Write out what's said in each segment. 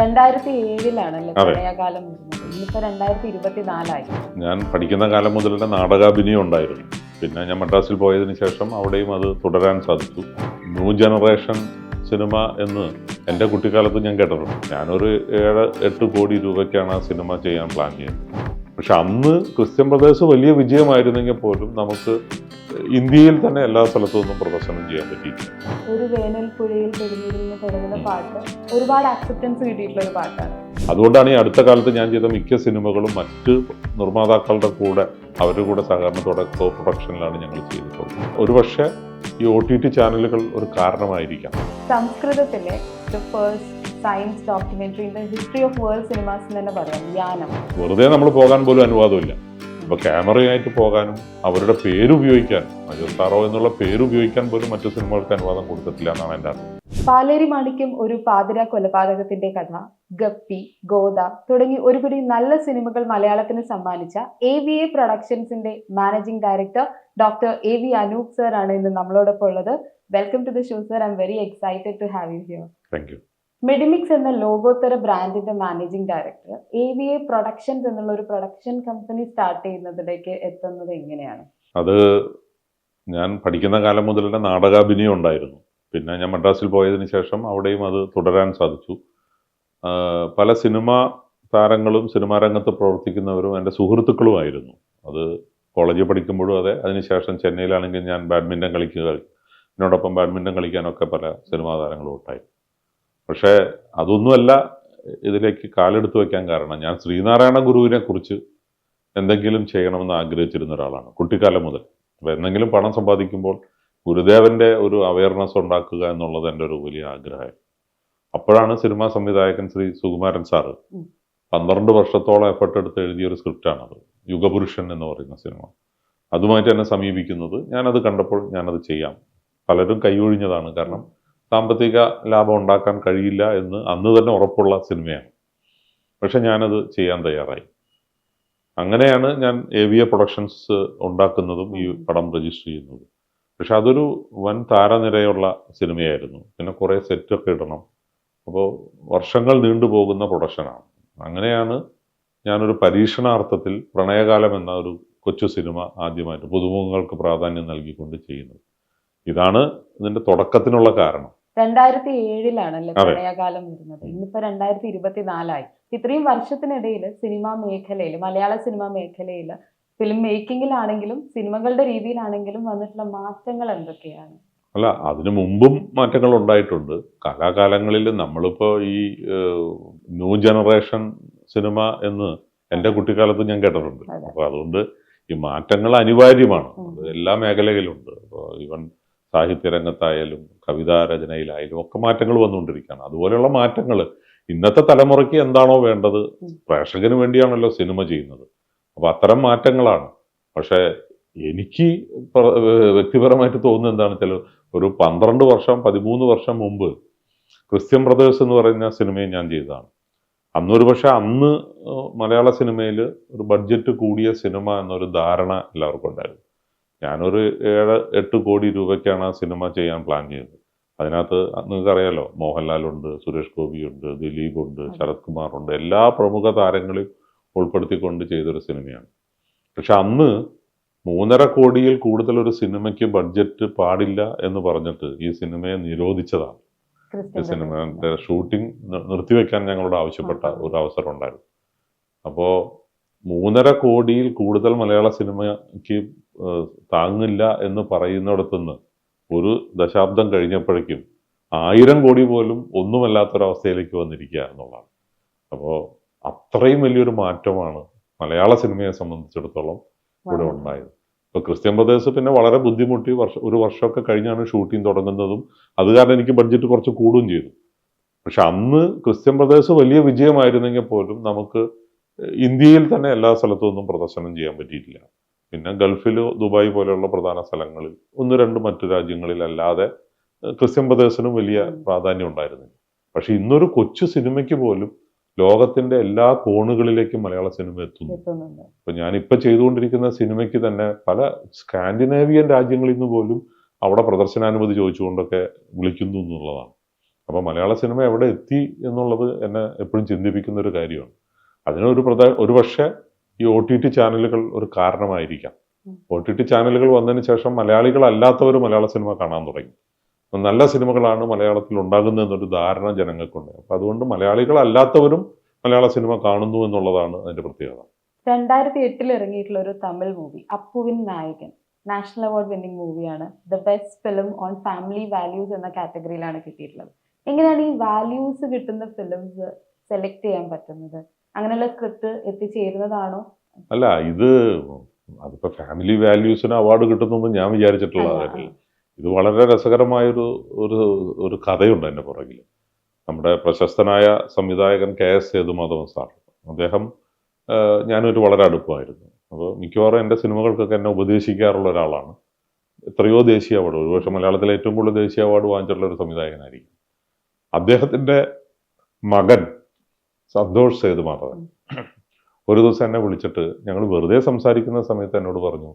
രണ്ടായിരത്തി ഏഴിലാണല്ലേ ഇന്നിപ്പോ രണ്ടായിരത്തി ഇരുപത്തിനാലായി ഞാൻ പഠിക്കുന്ന കാലം മുതൽ തന്നെ നാടകാഭിനയം ഉണ്ടായിരുന്നു. പിന്നെ ഞാൻ മദ്രാസിൽ പോയതിനു ശേഷം അവിടെയും അത് തുടരാൻ സാധിച്ചു. ന്യൂ ജനറേഷൻ സിനിമ എന്ന് എന്റെ കുട്ടിക്കാലത്ത് ഞാൻ കേട്ടിട്ടുണ്ട്. ഞാനൊരു ഏഴ് എട്ട് കോടി രൂപയ്ക്കാണ് ആ സിനിമ ചെയ്യാൻ പ്ലാൻ ചെയ്യുന്നത്. പക്ഷെ അന്ന് ക്രിസ്ത്യൻ ബ്രദേഴ്സ് വലിയ വിജയമായിരുന്നെങ്കിൽ പോലും നമുക്ക് ഇന്ത്യയിൽ തന്നെ എല്ലാ സ്ഥലത്തുനിന്നും പ്രദർശനം ചെയ്യാൻ പറ്റിയിട്ടില്ല. ഒരു വേനൽ പുഴയിൽ പെരുന്നിരുന്ന് തുടങ്ങുന്ന പാട്ട് ഒരുപാട് അക്സെപ്റ്റൻസ് കിട്ടിയിട്ടുള്ള ഒരു പാട്ടാണ്. അതുകൊണ്ടാണ് ഈ അടുത്ത കാലത്ത് ഞാൻ ചെയ്ത മിക്ക സിനിമകളും മറ്റ് നിർമ്മാതാക്കളുടെ കൂടെ അവരുടെ കൂടെ സഹകരണത്തോടെ കോ പ്രൊഡക്ഷനിലാണ് ഞങ്ങൾ ചെയ്തിട്ടുള്ളത്. ഒരുപക്ഷെ ഈ ഒ ടി ടി ചാനലുകൾ ഒരു കാരണമായിരിക്കാം. സംസ്കൃതത്തിലെ science documentary history of world cinemas തന്നെ പറയാം യാനം. വെറുതെ നമ്മൾ പോകാൻ പോലും അനുവാദമില്ല. ഇപ്പൊ ക്യാമറയായിട്ട് പോകാനും അവരുടെ പേര് ഉപയോഗിക്കാൻ അജർ സാറോ എന്നുള്ള പേരുപയോഗിക്കാൻ പോലും മറ്റു സിനിമകൾക്ക് അനുവാദം കൊടുത്തിട്ടില്ല എന്നാണ് എന്റെ അർത്ഥം പാലേരി മാണിക്യം ഒരു പാതിര കൊലപാതകത്തിന്റെ കഥ ഗപ്പി ഗോദ തുടങ്ങി ഒരുപിടി നല്ല സിനിമകൾ മലയാളത്തിന് സമ്മാനിച്ച എ വി എ പ്രൊഡക്ഷൻസിന്റെ managing director doctor A V Anoop sir ആണ് ഇന്ന് നമ്മളോടൊപ്പം ഉള്ളത്. Welcome to the show sir I'm very excited to have you here thank you Medimix എന്ന ലോകോത്തര ബ്രാൻഡിന്റെ managing director A V A productions എന്നുള്ള ഒരു പ്രൊഡക്ഷൻ കമ്പനി സ്റ്റാർട്ട് ചെയ്യുന്നതിലേക്ക് എത്തുന്നത് എങ്ങനെയാണ്? അത് ഞാൻ പഠിക്കുന്ന കാലം മുതൽ തന്നെ നാടകാഭിനയം ഉണ്ടായിരുന്നു. പിന്നെ ഞാൻ മദ്രാസിൽ പോയതിനു ശേഷം അവിടെയും അത് തുടരാൻ സാധിച്ചു. പല സിനിമ താരങ്ങളും സിനിമാ രംഗത്ത് പ്രവർത്തിക്കുന്നവരും എന്റെ സുഹൃത്തുക്കളുമായിരുന്നു. അത് കോളേജിൽ പഠിക്കുമ്പോഴും അതെ. അതിനുശേഷം ചെന്നൈയിലാണെങ്കിൽ ഞാൻ ബാഡ്മിന്റൺ കളിക്കുക എന്നോടൊപ്പം ബാഡ്മിന്റൺ കളിക്കാനൊക്കെ പല സിനിമാ താരങ്ങളും ഉണ്ടായി പക്ഷേ അതൊന്നുമല്ല ഇതിലേക്ക് കാലെടുത്ത് വയ്ക്കാൻ കാരണം. ഞാൻ ശ്രീനാരായണ ഗുരുവിനെ കുറിച്ച് എന്തെങ്കിലും ചെയ്യണമെന്ന് ആഗ്രഹിച്ചിരുന്ന ഒരാളാണ് കുട്ടിക്കാലം മുതൽ. അപ്പോൾ എന്തെങ്കിലും പണം സമ്പാദിക്കുമ്പോൾ ഗുരുദേവന്റെ ഒരു അവയർനെസ് ഉണ്ടാക്കുക എന്നുള്ളത് എന്റെ ഒരു വലിയ ആഗ്രഹം അപ്പോഴാണ് സിനിമാ സംവിധായകൻ ശ്രീ സുകുമാരൻ സാറ്. പന്ത്രണ്ട് വർഷത്തോളം എഫർട്ട് എടുത്ത് എഴുതിയ ഒരു സ്ക്രിപ്റ്റാണത് യുഗപുരുഷൻ എന്ന് പറയുന്ന സിനിമ. അതുമായിട്ട് എന്നെ സമീപിക്കുന്നത് ഞാനത് കണ്ടപ്പോൾ ഞാനത് ചെയ്യാം. പലരും കൈയൊഴിഞ്ഞതാണ്. കാരണം സാമ്പത്തിക ലാഭം ഉണ്ടാക്കാൻ കഴിയില്ല എന്ന് അന്ന് തന്നെ ഉറപ്പുള്ള സിനിമയാണ്. പക്ഷെ ഞാനത് ചെയ്യാൻ തയ്യാറായി. അങ്ങനെയാണ് ഞാൻ എ വി എ പ്രൊഡക്ഷൻസ് ഉണ്ടാക്കുന്നതും ഈ പടം രജിസ്റ്റർ ചെയ്യുന്നതും. പക്ഷെ അതൊരു വൻ താരനിരയുള്ള സിനിമയായിരുന്നു. പിന്നെ കുറേ സെറ്റൊക്കെ ഇടണം. അപ്പോൾ വർഷങ്ങൾ നീണ്ടുപോകുന്ന പ്രൊഡക്ഷനാണ്. അങ്ങനെയാണ് ഞാനൊരു പരീക്ഷണാർത്ഥത്തിൽ പ്രണയകാലം എന്ന ഒരു കൊച്ചു സിനിമ ആദ്യമായിട്ട് പുതുമുഖങ്ങൾക്ക് പ്രാധാന്യം നൽകിക്കൊണ്ട് ചെയ്യുന്നത്. ഇതാണ് ഇതിന്റെ തുടക്കത്തിനുള്ള കാരണം. രണ്ടായിരത്തി ഏഴിലാണല്ലേ പ്രളയകാലം വരുന്നത്. ഇന്നിപ്പോ രണ്ടായിരത്തി ഇരുപത്തിനാലായി ഇത്രയും വർഷത്തിനിടയിൽ സിനിമാ മേഖലയിൽ മലയാള സിനിമാ മേഖലയിൽ ഫിലിം മേക്കിങ്ങിലാണെങ്കിലും സിനിമകളുടെ രീതിയിലാണെങ്കിലും വന്നിട്ടുള്ള മാറ്റങ്ങൾ എന്തൊക്കെയാണ്? അല്ല അതിനു മുമ്പും മാറ്റങ്ങൾ ഉണ്ടായിട്ടുണ്ട്. കാലാകാലങ്ങളിൽ നമ്മളിപ്പോ ഈ ന്യൂ ജനറേഷൻ സിനിമ എന്ന് എന്റെ കുട്ടിക്കാലത്ത് ഞാൻ കേട്ടിട്ടുണ്ട്. അപ്പൊ അപ്പോൾ അതുകൊണ്ട് ഈ മാറ്റങ്ങൾ അനിവാര്യമാണ്. എല്ലാ മേഖലകളിലുണ്ട് ഇപ്പോൾ ഈവൻ സാഹിത്യ കവിതാരചനയിലായാലും കവിതാ രചനയിലായാലും ഒക്കെ മാറ്റങ്ങൾ വന്നുകൊണ്ടിരിക്കുകയാണ്. അതുപോലെയുള്ള മാറ്റങ്ങൾ ഇന്നത്തെ തലമുറയ്ക്ക് എന്താണോ വേണ്ടത്. പ്രേക്ഷകന് വേണ്ടിയാണല്ലോ സിനിമ ചെയ്യുന്നത്. അപ്പോൾ അത്തരം മാറ്റങ്ങളാണ്. പക്ഷേ എനിക്ക് വ്യക്തിപരമായിട്ട് തോന്നുന്നത് എന്താണെന്ന് വെച്ചാൽ ഒരു പന്ത്രണ്ട് വർഷം പതിമൂന്ന് വർഷം മുമ്പ് ക്രിസ്ത്യൻ ബ്രദേഴ്സ് എന്ന് പറയുന്ന സിനിമയും ഞാൻ ചെയ്തതാണ്. അന്നൊരു പക്ഷെ അന്ന് മലയാള സിനിമയിൽ ഒരു ബഡ്ജറ്റ് കൂടിയ സിനിമ എന്നൊരു ധാരണ എല്ലാവർക്കും ഉണ്ടായിരുന്നു. ഞാനൊരു ഏഴ് എട്ട് കോടി രൂപയ്ക്കാണ് ആ സിനിമ ചെയ്യാൻ പ്ലാൻ ചെയ്തത്. അതിനകത്ത് മോഹൻലാൽ ഉണ്ട് സുരേഷ് ഗോപി ഉണ്ട് ദിലീപ് ഉണ്ട് ശരത് കുമാർ ഉണ്ട് എല്ലാ പ്രമുഖ താരങ്ങളെയും ഉൾപ്പെടുത്തിക്കൊണ്ട് ചെയ്തൊരു സിനിമയാണ്. പക്ഷെ അന്ന് മൂന്നര കോടിയിൽ കൂടുതൽ ഒരു സിനിമയ്ക്ക് ബഡ്ജറ്റ് പാടില്ല എന്ന് പറഞ്ഞിട്ട് ഈ സിനിമയെ നിരോധിച്ചതാണ്. ഈ സിനിമ സിനിമയുടെ ഷൂട്ടിംഗ് നിർത്തിവെക്കാൻ ഞങ്ങളോട് ആവശ്യപ്പെട്ട ഒരു അവസരം ഉണ്ടായിരുന്നു. അപ്പോൾ മൂന്നര കോടിയിൽ കൂടുതൽ മലയാള സിനിമയ്ക്ക് താങ്ങില്ല എന്ന് പറയുന്നിടത്തുനിന്ന് ഒരു ദശാബ്ദം കഴിഞ്ഞപ്പോഴേക്കും ആയിരം കോടി പോലും ഒന്നുമല്ലാത്തൊരവസ്ഥയിലേക്ക് വന്നിരിക്കുക എന്നുള്ളതാണ്. അപ്പോൾ അത്രയും വലിയൊരു മാറ്റമാണ് മലയാള സിനിമയെ സംബന്ധിച്ചിടത്തോളം ഇവിടെ. ഉണ്ടായത്. ഇപ്പൊ ക്രിസ്ത്യൻ ബ്രദേഴ്സ് പിന്നെ വളരെ ബുദ്ധിമുട്ടി വർഷം ഒരു വർഷമൊക്കെ കഴിഞ്ഞാണ് ഷൂട്ടിംഗ് തുടങ്ങുന്നതും അത് കാരണം എനിക്ക് ബഡ്ജറ്റ് കുറച്ച് കൂടുകയും ചെയ്തു. പക്ഷെ അന്ന് ക്രിസ്ത്യൻ ബ്രദേഴ്സ് വലിയ വിജയമായിരുന്നെങ്കിൽ പോലും നമുക്ക് ഇന്ത്യയിൽ തന്നെ എല്ലാ സ്ഥലത്തുനിന്നും പ്രദർശനം ചെയ്യാൻ പറ്റിയിട്ടില്ല. പിന്നെ ഗൾഫിൽ ദുബായ് പോലെയുള്ള പ്രധാന സ്ഥലങ്ങളിൽ ഒന്ന് രണ്ട് മറ്റു രാജ്യങ്ങളിൽ അല്ലാതെ ക്രിസ്ത്യൻ പ്രദേശത്തിനും വലിയ പ്രാധാന്യം ഉണ്ടായിരുന്നില്ല. പക്ഷെ ഇന്നൊരു കൊച്ചു സിനിമയ്ക്ക് പോലും ലോകത്തിന്റെ എല്ലാ കോണുകളിലേക്കും മലയാള സിനിമ എത്തുന്നു. അപ്പൊ ഇപ്പൊ ഞാനിപ്പോ ചെയ്തുകൊണ്ടിരിക്കുന്ന സിനിമയ്ക്ക് തന്നെ പല സ്കാൻഡിനേവിയൻ രാജ്യങ്ങളിൽ നിന്ന് പോലും അവിടെ പ്രദർശനാനുമതി ചോദിച്ചുകൊണ്ടൊക്കെ വിളിക്കുന്നു എന്നുള്ളതാണ്. അപ്പൊ മലയാള സിനിമ എവിടെ എത്തി എന്നുള്ളത് എന്നെ എപ്പോഴും ചിന്തിപ്പിക്കുന്ന ഒരു കാര്യമാണ്. അതിനൊരു പ്രധാന ഒരു പക്ഷേ ഈ ഒ ടി ടി ചാനലുകൾ ഒരു കാരണമായിരിക്കാം. ഒ ടി ടി ചാനലുകൾ വന്നതിന് ശേഷം മലയാളികളല്ലാത്തവർ മലയാള സിനിമ കാണാൻ തുടങ്ങി. നല്ല സിനിമകളാണ് മലയാളത്തിൽ ഉണ്ടാകുന്നത് എന്നൊരു ധാരണ ജനങ്ങൾക്കുണ്ട്. അപ്പം അതുകൊണ്ട് മലയാളികളല്ലാത്തവരും മലയാള സിനിമ കാണുന്നു എന്നുള്ളതാണ് അതിന്റെ പ്രത്യേകത. രണ്ടായിരത്തി എട്ടിൽ ഇറങ്ങിയിട്ടുള്ള ഒരു തമിഴ് മൂവി അപ്പുവിൻ നായകൻ നാഷണൽ അവാർഡ് വിന്നിംഗ് മൂവിയാണ് the best film on family values എന്ന കാറ്റഗറിയിലാണ് കിട്ടിയിട്ടുള്ളത്. എങ്ങനെയാണ് ഈ വാല്യൂസ് കിട്ടുന്ന ഫിലിംസ് സെലക്ട് ചെയ്യാൻ പറ്റുന്നത്? അങ്ങനെയുള്ള സ്ക്രിപ്റ്റ് എത്തിച്ചേരുന്നതാണോ? അല്ല ഇത് അതിപ്പോ ഫാമിലി വാല്യൂസിന് അവാർഡ് കിട്ടുന്നൊന്നും ഞാൻ വിചാരിച്ചിട്ടുള്ള കാര്യമില്ല. ഇത് വളരെ രസകരമായൊരു ഒരു ഒരു കഥയുണ്ട് എന്റെ പുറകിൽ നമ്മുടെ പ്രശസ്തനായ സംവിധായകൻ കെ എസ് സേതുമാധവൻ സാർ. അദ്ദേഹം ഞാനൊരു വളരെ അടുപ്പമായിരുന്നു. അപ്പോൾ മിക്കവാറും എന്റെ സിനിമകൾക്കൊക്കെ എന്നെ ഉപദേശിക്കാറുള്ള ഒരാളാണ്. എത്രയോ ദേശീയ അവാർഡ് ഒരുപക്ഷെ മലയാളത്തിലെ ഏറ്റവും കൂടുതൽ ദേശീയ അവാർഡ് വാങ്ങിച്ചിട്ടുള്ള ഒരു സംവിധായകനായിരിക്കും. അദ്ദേഹത്തിന്റെ മകൻ സന്തോഷ് മാത്രം. ഒരു ദിവസം എന്നെ വിളിച്ചിട്ട് ഞങ്ങൾ വെറുതെ സംസാരിക്കുന്ന സമയത്ത് എന്നോട് പറഞ്ഞു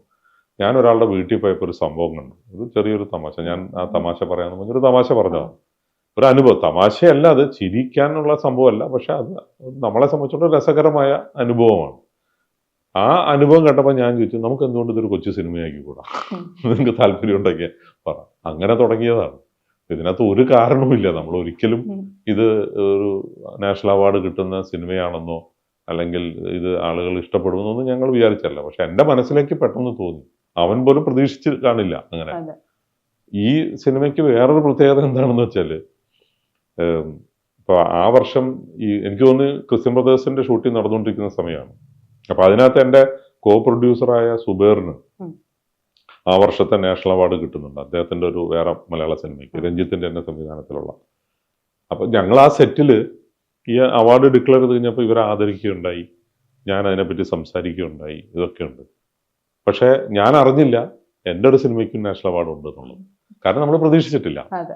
ഞാൻ ഒരാളുടെ വീട്ടിൽ പോയപ്പോൾ ഒരു സംഭവം കണ്ടു. ഒരു ചെറിയൊരു തമാശ. ഞാൻ ആ തമാശ പറയാമെന്ന് പറഞ്ഞൊരു തമാശ പറഞ്ഞതാണ് ഒരു അനുഭവം. തമാശയല്ല അത് ചിരിക്കാനുള്ള സംഭവമല്ല പക്ഷെ അത് നമ്മളെ സംബന്ധിച്ചിടത്തോളം രസകരമായ അനുഭവമാണ്. ആ അനുഭവം കേട്ടപ്പോൾ ഞാൻ ചോദിച്ചു നമുക്ക് എന്തുകൊണ്ട് ഇതൊരു കൊച്ചു സിനിമയാക്കി കൂടാ? നിങ്ങൾക്ക് താല്പര്യം ഉണ്ടെങ്കിൽ പറ. അങ്ങനെ തുടങ്ങിയതാണ്. ഇതിനകത്ത് ഒരു കാരണവുമില്ല നമ്മൾ ഒരിക്കലും ഇത് ഒരു നാഷണൽ അവാർഡ് കിട്ടുന്ന സിനിമയാണെന്നോ അല്ലെങ്കിൽ ഇത് ആളുകൾ ഇഷ്ടപ്പെടുമെന്നൊന്നും ഞങ്ങൾ വിചാരിച്ചല്ല പക്ഷെ എന്റെ മനസ്സിലേക്ക് പെട്ടെന്ന് തോന്നി. അവൻ പോലും പ്രതീക്ഷിച്ച് കാണില്ല അങ്ങനെ. ഈ സിനിമയ്ക്ക് വേറൊരു പ്രത്യേകത എന്താണെന്ന് വെച്ചാൽ ഇപ്പൊ ആ വർഷം ഈ എനിക്ക് തോന്നുന്നു ക്രിസ്ത്യൻ ബ്രദേഴ്സിന്റെ ഷൂട്ടിംഗ് നടന്നുകൊണ്ടിരിക്കുന്ന സമയമാണ്. അപ്പൊ അതിനകത്ത് എന്റെ കോ പ്രൊഡ്യൂസറായ സുബേറിന്. ആ വർഷത്തെ നാഷണൽ അവാർഡ് കിട്ടുന്നുണ്ട്. അദ്ദേഹത്തിന്റെ ഒരു വേറെ മലയാള സിനിമയ്ക്ക്. രഞ്ജിത്തിന്റെ തന്നെ സംവിധാനത്തിലുള്ള. അപ്പൊ ഞങ്ങൾ ആ സെറ്റിൽ ഈ അവാർഡ് ഡിക്ലെയർ ചെയ്ത് കഴിഞ്ഞപ്പോൾ ഇവരെ ആദരിക്കുകയുണ്ടായി. ഞാൻ അതിനെപ്പറ്റി സംസാരിക്കുകയുണ്ടായി. ഇതൊക്കെയുണ്ട് പക്ഷേ ഞാൻ അറിഞ്ഞില്ല എന്റെ ഒരു സിനിമയ്ക്കും നാഷണൽ അവാർഡ് ഉണ്ട് എന്നുള്ളത്. കാരണം നമ്മൾ പ്രതീക്ഷിച്ചിട്ടില്ല. അതെ.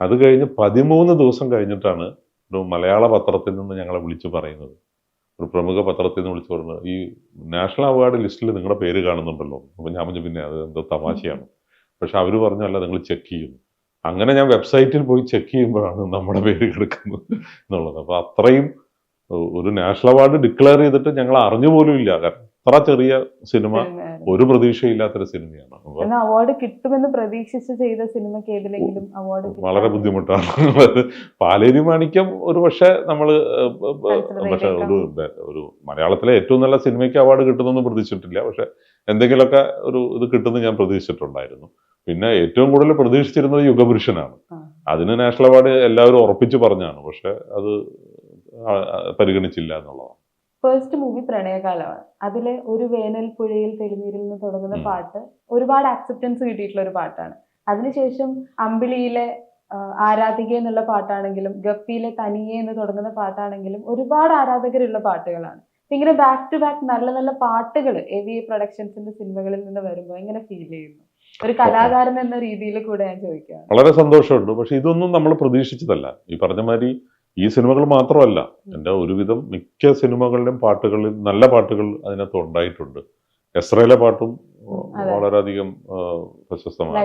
അത് കഴിഞ്ഞ് പതിമൂന്ന് ദിവസം കഴിഞ്ഞിട്ടാണ് ഒരു മലയാള പത്രത്തിൽ നിന്ന് ഞങ്ങളെ വിളിച്ചു പറയുന്നത്. ഒരു പ്രമുഖ പത്രത്തിൽ നിന്ന് വിളിച്ചു പറഞ്ഞു ഈ നാഷണൽ അവാർഡ് ലിസ്റ്റിൽ നിങ്ങളുടെ പേര് കാണുന്നുണ്ടല്ലോ. അപ്പം ഞാൻ പറഞ്ഞു പിന്നെ അത് എന്തോ തമാശയാണ്. പക്ഷെ അവർ പറഞ്ഞല്ല നിങ്ങൾ ചെക്ക് ചെയ്യുന്നു. അങ്ങനെ ഞാൻ വെബ്സൈറ്റിൽ പോയി ചെക്ക് ചെയ്യുമ്പോഴാണ് നമ്മുടെ പേര് കിടക്കുന്നത് എന്നുള്ളത്. അപ്പൊ അത്രയും ഒരു നാഷണൽ അവാർഡ് ഡിക്ലെയർ ചെയ്തിട്ട് ഞങ്ങൾ അറിഞ്ഞു പോലും ഇല്ല. കാരണം അത്ര ചെറിയ സിനിമ ഒരു പ്രതീക്ഷയില്ലാത്തൊരു സിനിമയാണ്. അവാർഡ് കിട്ടുമെന്ന് പ്രതീക്ഷിച്ച് ചെയ്ത സിനിമയ്ക്ക് ഏതിലെങ്കിലും അവാർഡ് വളരെ ബുദ്ധിമുട്ടാണ്. പാലേരി മാണിക്യം ഒരു പക്ഷേ നമ്മൾ പക്ഷെ ഒരു ഒരു മലയാളത്തിലെ ഏറ്റവും നല്ല സിനിമയ്ക്ക് അവാർഡ് കിട്ടുമെന്ന് പ്രതീക്ഷിച്ചിട്ടില്ല. പക്ഷെ എന്തെങ്കിലുമൊക്കെ ഒരു ഇത് കിട്ടുമെന്ന് ഞാൻ പ്രതീക്ഷിച്ചിട്ടുണ്ടായിരുന്നു. പിന്നെ ഏറ്റവും കൂടുതൽ പ്രതീക്ഷിച്ചിരുന്നത് യുഗപുരുഷനാണ്. അതിന് നാഷണൽ അവാർഡ് എല്ലാവരും ഉറപ്പിച്ചു പറഞ്ഞാണ്. പക്ഷെ അത് പരിഗണിച്ചില്ല എന്നുള്ളതാണ്. ഫസ്റ്റ് മൂവി പ്രണയകാലമാണ്. അതിലെ ഒരു വേനൽ പുഴയിൽ തെളിനീരിൽ നിന്ന് തുടങ്ങുന്ന പാട്ട് ഒരുപാട് ആക്സെപ്റ്റൻസ് കിട്ടിയിട്ടുള്ള ഒരു പാട്ടാണ്. അതിനുശേഷം അമ്പിളിയിലെ ആരാധിക എന്നുള്ള പാട്ടാണെങ്കിലും ഗപ്പിയിലെ തനിയെ എന്ന് തുടങ്ങുന്ന പാട്ടാണെങ്കിലും ഒരുപാട് ആരാധകരുള്ള പാട്ടുകളാണ്. ഇങ്ങനെ ബാക്ക് ടു ബാക്ക് നല്ല നല്ല പാട്ടുകൾ എ വി എ പ്രൊഡക്ഷൻസിന്റെ സിനിമകളിൽ നിന്ന് വരുമ്പോൾ എങ്ങനെ ഫീൽ ചെയ്യുന്നു. ഒരു കലാകാരൻ എന്ന രീതിയിൽ കൂടെ ഞാൻ ചോദിക്കാം വളരെ സന്തോഷമുണ്ട്. പക്ഷെ ഇതൊന്നും നമ്മൾ പ്രതീക്ഷിച്ചതല്ല. ഈ പറഞ്ഞ മാതിരി ഈ സിനിമകൾ മാത്രമല്ല എന്റെ ഒരുവിധം മിക്ക സിനിമകളിലും പാട്ടുകളിൽ നല്ല പാട്ടുകൾ അതിനകത്ത് ഉണ്ടായിട്ടുണ്ട്. എസ്രയിലെ പാട്ടും. വളരെയധികം പ്രശസ്തമാണ്.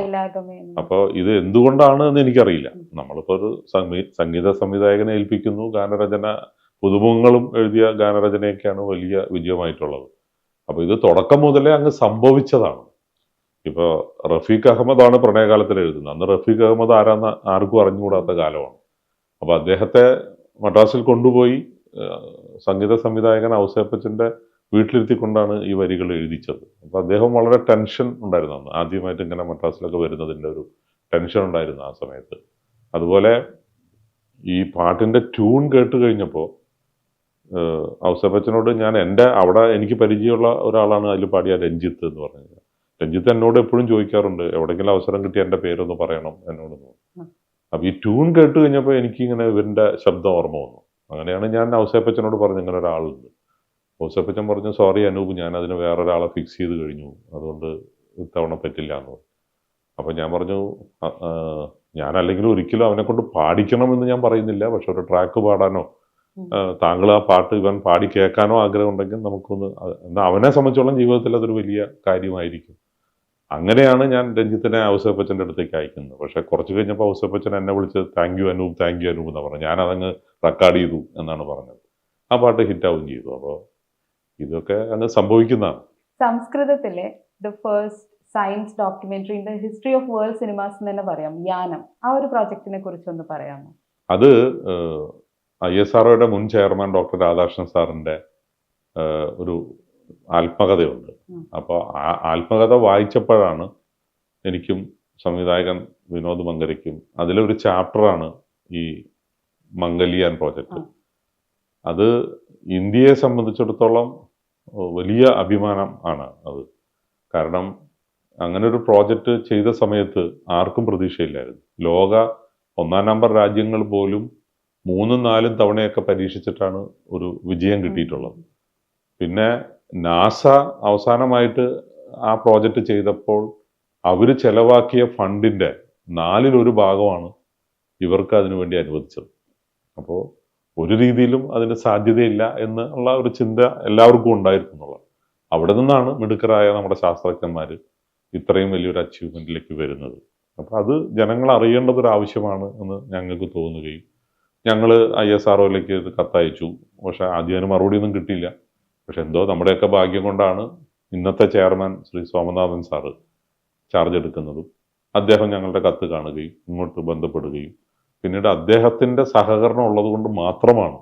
അപ്പോൾ ഇത് എന്തുകൊണ്ടാണ് എന്ന് എനിക്കറിയില്ല. നമ്മളിപ്പോൾ ഒരു സംഗീ- സംഗീത സംവിധായകനെ ഏൽപ്പിക്കുന്നു ഗാനരചന പുതുമുഖങ്ങളും എഴുതിയ ഗാനരചനയൊക്കെയാണ് വലിയ വിജയമായിട്ടുള്ളത്. അപ്പോൾ ഇത് തുടക്കം മുതലേ അങ്ങ് സംഭവിച്ചതാണ്. ഇപ്പോൾ റഫീഖ് അഹമ്മദാണ് പ്രണയകാലത്തിൽ എഴുതുന്നത്. അന്ന് റഫീഖ് അഹമ്മദ് ആരാന്ന് ആർക്കും അറിഞ്ഞുകൂടാത്ത കാലമാണ്. അപ്പോൾ അദ്ദേഹത്തെ മദ്രാസിൽ കൊണ്ടുപോയി സംഗീത സംവിധായകൻ ഔസേപ്പച്ചന്റെ വീട്ടിലിരുത്തിക്കൊണ്ടാണ് ഈ വരികൾ എഴുതിച്ചത്. അപ്പോൾ അദ്ദേഹം വളരെ ടെൻഷൻ ഉണ്ടായിരുന്നു അന്ന്. ആദ്യമായിട്ട് ഇങ്ങനെ മദ്രാസിലൊക്കെ വരുന്നതിന്റെ ഒരു ടെൻഷൻ ഉണ്ടായിരുന്നു ആ സമയത്ത്. അതുപോലെ ഈ പാട്ടിന്റെ ട്യൂൺ കേട്ട് കഴിഞ്ഞപ്പോൾ ഔസേപ്പച്ചനോട് ഞാൻ എന്റെ അവിടെ എനിക്ക് പരിചയമുള്ള ഒരാളാണ് അതിൽ പാടിയ രഞ്ജിത്ത് എന്ന് പറഞ്ഞു രഞ്ജിത്ത് എന്നോട് എപ്പോഴും ചോദിക്കാറുണ്ട് എവിടെയെങ്കിലും അവസരം കിട്ടി എന്റെ പേരൊന്ന് പറയണം എന്നോട്. അപ്പൊ ഈ ട്യൂൺ കേട്ട് കഴിഞ്ഞപ്പോൾ എനിക്ക് ഇങ്ങനെ ഇവരുടെ ശബ്ദം ഓർമ്മ വന്നു. അങ്ങനെയാണ് ഞാൻ ഔസേപ്പച്ചനോട് പറഞ്ഞു ഇങ്ങനെ ഒരാളുണ്ട്. ഔസേപ്പച്ചൻ പറഞ്ഞു സോറി അനൂപ് ഞാൻ അതിന് വേറൊരാളെ ഫിക്സ് ചെയ്ത് കഴിഞ്ഞു. അതുകൊണ്ട് ഇത്തവണ പറ്റില്ല എന്ന് പറഞ്ഞു. അപ്പൊ ഞാൻ പറഞ്ഞു "അ- ഞാൻ അല്ലെങ്കിൽ ഒരിക്കലും അവനെ കൊണ്ട് പാടിക്കണമെന്ന് ഞാൻ പറയുന്നില്ല. പക്ഷെ ഒരു ട്രാക്ക് പാടാനോ താങ്കൾ ആ പാട്ട് ഇവൻ പാടി കേൾക്കാനോ ആഗ്രഹം ഉണ്ടെങ്കിൽ നമുക്കൊന്ന് എന്നാൽ അവനെ സംബന്ധിച്ചോളം ജീവിതത്തിൽ അതൊരു വലിയ കാര്യമായിരിക്കും. അങ്ങനെയാണ് ഞാൻ രഞ്ജിത്തിനെ ഔസേപ്പച്ചന്റെ അടുത്തേക്ക് അയക്കുന്നത്. പക്ഷെ കുറച്ച് കഴിഞ്ഞപ്പോൾ ഔസേപ്പച്ചൻ എന്നെ വിളിച്ച് thank you Anoop thank you Anoop എന്ന് പറഞ്ഞു ഞാനതങ്ങ് റെക്കോർഡ് ചെയ്തു എന്നാണ് പറഞ്ഞത്. ആ പാട്ട് ഹിറ്റാവുകയും ചെയ്തു. അപ്പോൾ ഇതൊക്കെ അങ്ങ് സംഭവിക്കുന്നതാണ്. സംസ്കൃതത്തിലെ the first science documentary in the history of world cinemas എന്ന് തന്നെ പറയാം. യാനം. ആ ഒരു പ്രോജക്റ്റിനെ കുറിച്ച് ഒന്ന് പറയാമോ? അത് ഐ എസ് ആർഒയുടെ മുൻ ചെയർമാൻ ഡോക്ടർ രാധാകൃഷ്ണൻ സാറിന്റെ ഒരു ആത്മകഥയുണ്ട്. അപ്പോൾ ആ ആത്മകഥ വായിച്ചപ്പോഴാണ് എനിക്കും സംവിധായകൻ വിനോദ് മങ്കരയ്ക്കും അതിലൊരു ചാപ്റ്ററാണ് ഈ മംഗലിയാൻ പ്രോജക്റ്റ് അത് ഇന്ത്യയെ സംബന്ധിച്ചിടത്തോളം വലിയ അഭിമാനം ആണ് അത്. കാരണം അങ്ങനെ ഒരു പ്രോജക്റ്റ് ചെയ്ത സമയത്ത് ആർക്കും പ്രതീക്ഷയില്ലായിരുന്നു. ലോക ഒന്നാം നമ്പർ രാജ്യങ്ങൾ പോലും മൂന്നും നാലും തവണയൊക്കെ പരീക്ഷിച്ചിട്ടാണ് ഒരു വിജയം കിട്ടിയിട്ടുള്ളത്. പിന്നെ നാസ അവസാനമായിട്ട് ആ പ്രോജക്റ്റ് ചെയ്തപ്പോൾ അവർ ചെലവാക്കിയ ഫണ്ടിന്റെ നാലിലൊരു ഭാഗമാണ് ഇവർക്ക് അതിനു വേണ്ടി അനുവദിച്ചത്. അപ്പോൾ ഒരു രീതിയിലും അതിന് സാധ്യതയില്ല എന്നുള്ള ഒരു ചിന്ത എല്ലാവർക്കും ഉണ്ടായിരുന്നു എന്നുള്ളത്. അവിടെ നിന്നാണ് മിടുക്കരായ നമ്മുടെ ശാസ്ത്രജ്ഞന്മാർ ഇത്രയും വലിയൊരു അച്ചീവ്മെന്റിലേക്ക് വരുന്നത്. അപ്പോൾ അത് ജനങ്ങൾ അറിയേണ്ടത് ഒരു ആവശ്യമാണ് എന്ന് ഞങ്ങൾക്ക് തോന്നുകയും ഞങ്ങൾ ഐ എസ് ആർ ഒയിലേക്ക് ഇത് കത്തയച്ചു. പക്ഷെ ആദ്യം അതിന് മറുപടി ഒന്നും കിട്ടിയില്ല. പക്ഷെ എന്തോ നമ്മുടെയൊക്കെ ഭാഗ്യം കൊണ്ടാണ് ഇന്നത്തെ chairman Shri Somanathan sir charge എടുക്കുന്നതും അദ്ദേഹം ഞങ്ങളുടെ കത്ത് കാണുകയും ഇങ്ങോട്ട് ബന്ധപ്പെടുകയും. പിന്നീട് അദ്ദേഹത്തിന്റെ സഹകരണം ഉള്ളത് കൊണ്ട് മാത്രമാണ്.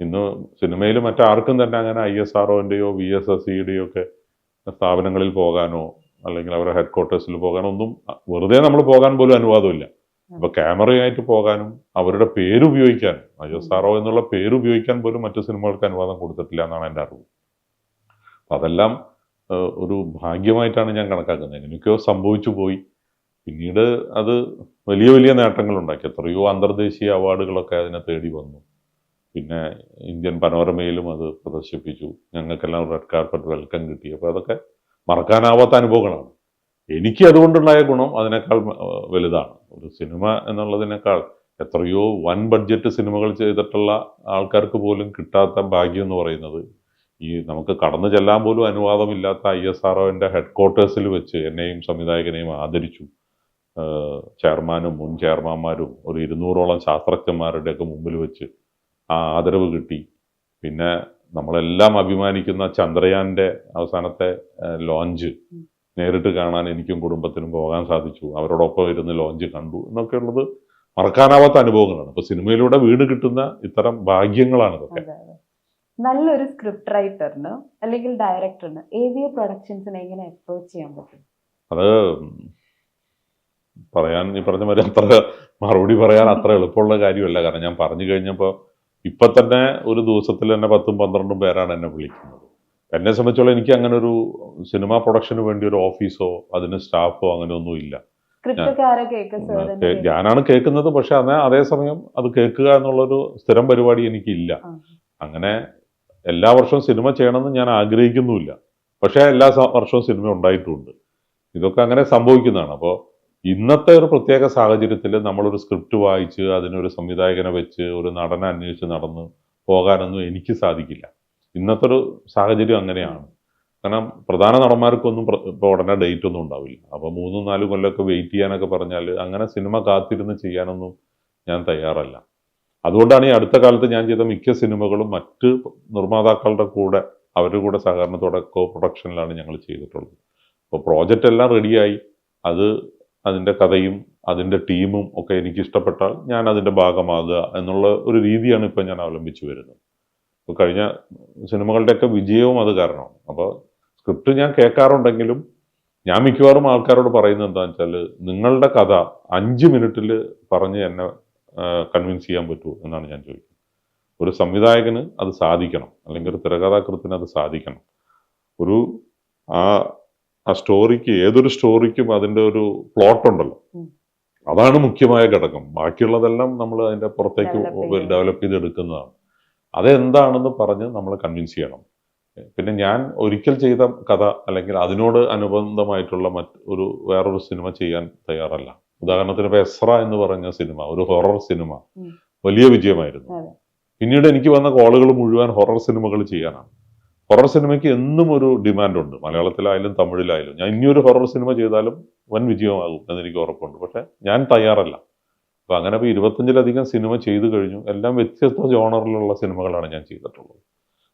ഇന്ന് സിനിമയിൽ മറ്റാർക്കും തന്നെ അങ്ങനെ ഐ എസ് ആർഒന്റെയോ വി എസ് എസ് സിയുടെയോ ഒക്കെ സ്ഥാപനങ്ങളിൽ പോകാനോ അല്ലെങ്കിൽ അവരുടെ ഹെഡ് ക്വാർട്ടേഴ്സിൽ പോകാനോ ഒന്നും വെറുതെ നമ്മൾ പോകാൻ പോലും അനുവാദമില്ല. അപ്പൊ ക്യാമറയായിട്ട് പോകാനും അവരുടെ പേര് ഉപയോഗിക്കാൻ അയ്യോ എസ് എന്നുള്ള പേര് ഉപയോഗിക്കാൻ പോലും മറ്റു സിനിമകൾക്ക് അനുവാദം കൊടുത്തിട്ടില്ല എന്നാണ് എന്റെ അറിവ്. അപ്പൊ അതെല്ലാം ഒരു ഭാഗ്യമായിട്ടാണ് ഞാൻ കണക്കാക്കുന്നത്. എങ്ങനെയൊക്കെയോ സംഭവിച്ചു പോയി. പിന്നീട് അത് വലിയ വലിയ നേട്ടങ്ങൾ ഉണ്ടാക്കി എത്രയോ അന്തർദേശീയ അവാർഡുകളൊക്കെ അതിനെ തേടി വന്നു. പിന്നെ ഇന്ത്യൻ പനോരമയിലും അത് പ്രദർശിപ്പിച്ചു. ഞങ്ങൾക്കെല്ലാം റെഡ് കാർപ്പറ്റ് വെൽക്കം കിട്ടി. അപ്പോൾ അതൊക്കെ മറക്കാനാവാത്ത അനുഭവങ്ങളാണ്. എനിക്ക് അതുകൊണ്ടുണ്ടായ ഗുണം അതിനേക്കാൾ വലുതാണ്. ഒരു സിനിമ എന്നുള്ളതിനേക്കാൾ എത്രയോ വൻ ബഡ്ജറ്റ് സിനിമകൾ ചെയ്തിട്ടുള്ള ആൾക്കാർക്ക് പോലും കിട്ടാത്ത ഭാഗ്യം എന്ന് പറയുന്നത് ഈ നമുക്ക് കടന്നു ചെല്ലാൻ പോലും അനുവാദമില്ലാത്ത ഐ എസ് ആർ ഒന്റെ ഹെഡ് ക്വാർട്ടേഴ്സിൽ വെച്ച് എന്നെയും സംവിധായകനെയും ആദരിച്ചു ചെയർമാനും മുൻ ചെയർമാന്മാരും ഒരു ഇരുന്നൂറോളം ശാസ്ത്രജ്ഞന്മാരുടെയൊക്കെ മുമ്പിൽ വെച്ച് ആ ആദരവ് കിട്ടി പിന്നെ നമ്മളെല്ലാം അഭിമാനിക്കുന്ന ചന്ദ്രയാന്റെ അവസാനത്തെ ലോഞ്ച്. നേരിട്ട് കാണാൻ എനിക്കും കുടുംബത്തിനും പോകാൻ സാധിച്ചു. അവരോടൊപ്പം ഇരുന്ന് ലോഞ്ച് കണ്ടു എന്നൊക്കെ ഉള്ളത് മറക്കാനാവാത്ത അനുഭവങ്ങളാണ്. അപ്പൊ സിനിമയിലൂടെ വീട് കിട്ടുന്ന ഇത്തരം ഭാഗ്യങ്ങളാണ് ഇതൊക്കെ. നല്ലൊരു സ്ക്രിപ്റ്റ് റൈറ്ററിന് അല്ലെങ്കിൽ ഡയറക്ടറിന് ഏവിയ പ്രൊഡക്ഷൻസിനെ എങ്ങനെ അപ്രോച്ച് ചെയ്യാൻ പറ്റും? അത് പറയാൻ ഈ പറഞ്ഞ മാതിരി അത്ര മറുപടി പറയാൻ അത്ര എളുപ്പമുള്ള കാര്യമല്ല. കാരണം ഞാൻ പറഞ്ഞു കഴിഞ്ഞപ്പോൾ ഇപ്പൊ തന്നെ ഒരു ദിവസത്തിൽ തന്നെ പത്തും പന്ത്രണ്ടും പേരാണ് എന്നെ വിളിക്കുന്നത്. എന്നെ സംബന്ധിച്ചോളം എനിക്ക് അങ്ങനെ ഒരു സിനിമ പ്രൊഡക്ഷന് വേണ്ടി ഒരു ഓഫീസോ അതിന് സ്റ്റാഫോ അങ്ങനെ ഒന്നും ഇല്ല. ഞാനാണ് കേൾക്കുന്നത് പക്ഷെ അതേ അതേസമയം അത് കേൾക്കുക എന്നുള്ളൊരു സ്ഥിരം പരിപാടി എനിക്കില്ല. അങ്ങനെ എല്ലാ വർഷവും സിനിമ ചെയ്യണമെന്ന് ഞാൻ ആഗ്രഹിക്കുന്നുമില്ല. പക്ഷേ എല്ലാ വർഷവും സിനിമ ഉണ്ടായിട്ടുണ്ട്. ഇതൊക്കെ അങ്ങനെ സംഭവിക്കുന്നതാണ്. അപ്പോൾ ഇന്നത്തെ ഒരു പ്രത്യേക സാഹചര്യത്തിൽ നമ്മളൊരു സ്ക്രിപ്റ്റ് വായിച്ച് അതിനൊരു സംവിധായകനെ വെച്ച് ഒരു നടനെ അന്വേഷിച്ച് നടന്ന് പോകാനൊന്നും എനിക്ക് സാധിക്കില്ല. ഇന്നത്തെ ഒരു സാഹചര്യം അങ്ങനെയാണ്. കാരണം പ്രധാന നടന്മാർക്കൊന്നും ഇപ്പോൾ ഇപ്പൊ ഉടനെ ഡേറ്റ് ഒന്നും ഉണ്ടാവില്ല. അപ്പോൾ മൂന്നും നാലും കൊല്ലമൊക്കെ വെയിറ്റ് ചെയ്യാനൊക്കെ പറഞ്ഞാൽ അങ്ങനെ സിനിമ കാത്തിരുന്ന് ചെയ്യാനൊന്നും ഞാൻ തയ്യാറല്ല. അതുകൊണ്ടാണ് ഈ അടുത്ത കാലത്ത് ഞാൻ ചെയ്ത മിക്ക സിനിമകളും മറ്റ് നിർമ്മാതാക്കളുടെ കൂടെ അവരുടെ കൂടെ സഹകരണത്തോടെ കോ പ്രൊഡക്ഷനിലാണ് ഞങ്ങൾ ചെയ്തിട്ടുള്ളത്. അപ്പോൾ പ്രോജക്റ്റ് എല്ലാം റെഡിയായി അത് അതിന്റെ കഥയും അതിന്റെ ടീമും ഒക്കെ എനിക്ക് ഇഷ്ടപ്പെട്ടാൽ ഞാൻ അതിന്റെ ഭാഗമാകുക എന്നുള്ള ഒരു രീതിയാണ് ഇപ്പം ഞാൻ അവലംബിച്ചു വരുന്നത്. ഇപ്പോൾ കഴിഞ്ഞ സിനിമകളുടെയൊക്കെ വിജയവും അത് കാരണമാണ്. അപ്പോൾ സ്ക്രിപ്റ്റ് ഞാൻ കേൾക്കാറുണ്ടെങ്കിലും ഞാൻ മിക്കവാറും ആൾക്കാരോട് പറയുന്നത് എന്താണെന്ന് വെച്ചാൽ നിങ്ങളുടെ കഥ അഞ്ച് മിനിറ്റിൽ പറഞ്ഞ് എന്നെ കൺവിൻസ് ചെയ്യാൻ പറ്റുമോ എന്നാണ് ഞാൻ ചോദിക്കുന്നത്. ഒരു സംവിധായകന് അത് സാധിക്കണം. അല്ലെങ്കിൽ ഒരു തിരകഥാകൃത്തിന് അത് സാധിക്കണം. ഒരു ആ ആ സ്റ്റോറിക്ക് ഏതൊരു സ്റ്റോറിക്കും അതിന്റെ ഒരു പ്ലോട്ട് ഉണ്ടല്ലോ. അതാണ് മുഖ്യമായ ഘടകം. ബാക്കിയുള്ളതെല്ലാം നമ്മൾ അതിന്റെ പുറത്തേക്ക് ഡെവലപ്പ് ചെയ്തെടുക്കുന്നതാണ്. അതെന്താണെന്ന് പറഞ്ഞ് നമ്മൾ കൺവിൻസ് ചെയ്യണം. പിന്നെ ഞാൻ ഒരിക്കൽ ചെയ്ത കഥ അല്ലെങ്കിൽ അതിനോട് അനുബന്ധമായിട്ടുള്ള മറ്റ് ഒരു വേറൊരു സിനിമ ചെയ്യാൻ തയ്യാറല്ല. ഉദാഹരണത്തിന് ഇപ്പൊ എസ്ര എന്ന് പറഞ്ഞ സിനിമ ഒരു ഹൊറർ സിനിമ വലിയ വിജയമായിരുന്നു. പിന്നീട് എനിക്ക് വന്ന കോളുകൾ മുഴുവൻ ഹൊറർ സിനിമകൾ ചെയ്യാനാണ്. ഹൊറർ സിനിമയ്ക്ക് എന്നും ഒരു ഡിമാൻഡ് ഉണ്ട്. മലയാളത്തിലായാലും തമിഴിലായാലും. ഞാൻ ഇനിയൊരു ഹൊറർ സിനിമ ചെയ്താലും വൻ വിജയമാകും എന്നെനിക്ക് ഉറപ്പുണ്ട്. പക്ഷെ ഞാൻ തയ്യാറല്ല. അപ്പൊ അങ്ങനെ ഇപ്പൊ ഇരുപത്തഞ്ചിലധികം സിനിമ ചെയ്തു കഴിഞ്ഞു. എല്ലാം വ്യത്യസ്ത ജോണറിലുള്ള സിനിമകളാണ് ഞാൻ ചെയ്തിട്ടുള്ളത്.